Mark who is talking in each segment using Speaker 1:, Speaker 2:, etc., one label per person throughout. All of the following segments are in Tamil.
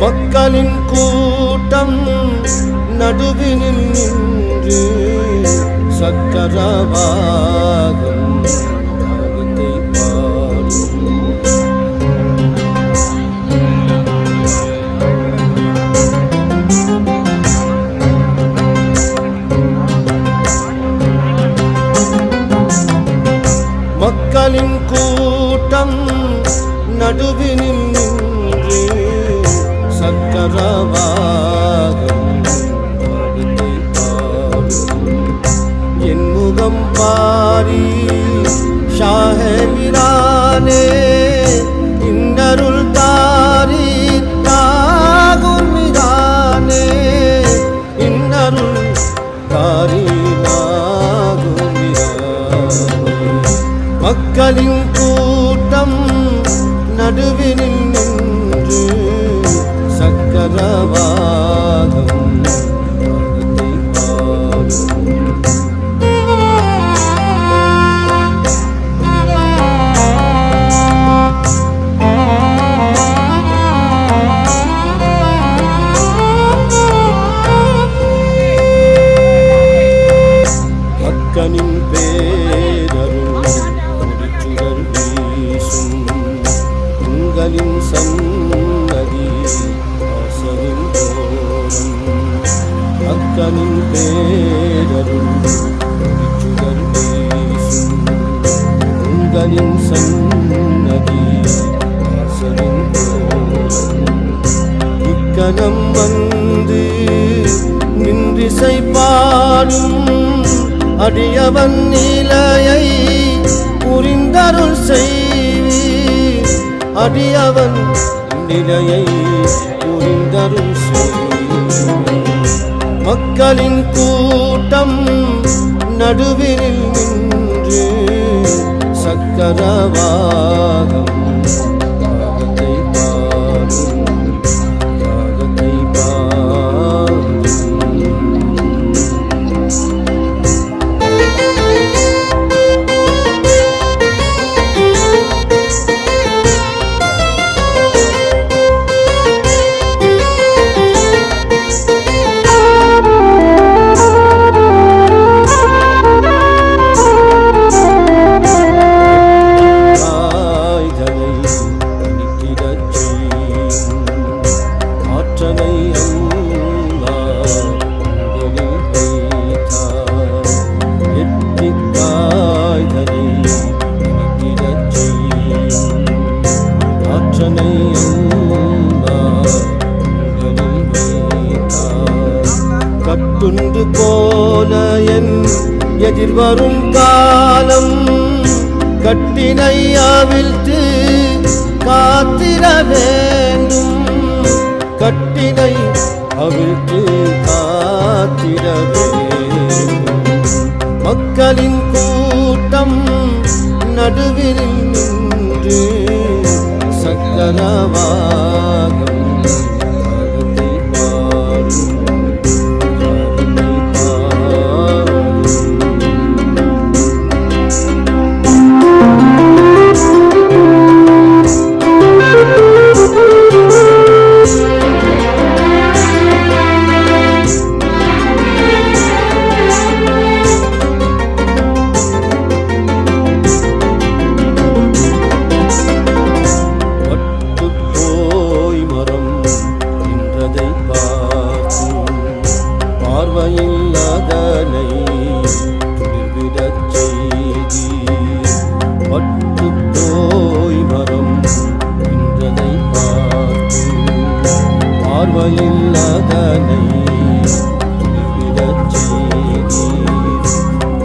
Speaker 1: மக்களின் கூட்டம் நடுவினில் நின்று சக்கரவாகம் ராகத்தை பாடும். மக்களின் கூட்டம் நடுவினில் சக்கரவாகம் பாடுதை பாடும் என் முகம் பாரி ஷாஹிரானே இன்னருள் தாரி தாகுமிதானே இன்னருள் தாரி நாகுமிதானே மக்களின் கூட்டம் நடுவினில் நின்று சக்கரவாகம் மக்கனின் பேரருள் ஒளிச்சுடர் வீசும் உங்களின் சன்னதி தோறும் இக்கணம் வந்து நின்றிசை பாடும் அடியவன் நிலையை புரிந்தருள் செய்வீர் அடியவன் நிலையை புரிந்தருள் செய்வீர் மக்களின் கூட்டம் நடுவினில் நின்று சக்கரவாகம் எதிர்வரும் காலம் கட்டினை அவிழ்த்து காத்திர வேண்டும். கட்டினை அவிழ்த்து காத்திர வேண்டும். மக்களின் கூட்டம் நடுவில் நின்று சக்கரவா பார்வையில் அதனை செய்தி பட்டு போய் மரம் நின்றதை பார்த்து பார்வையில் அதனை துளிர்விடச் செய்தி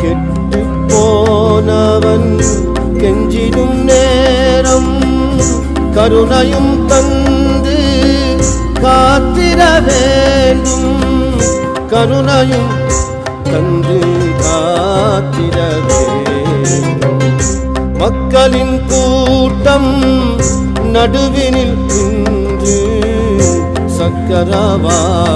Speaker 1: கெட்டு போனவன் கெஞ்சிடும் நேரம் கருணையும் தந்து காத்திரவே கருணையும் தந்து காத்திர மக்களின் கூட்டம் நடுவினில் இன்று சக்கரவாகம்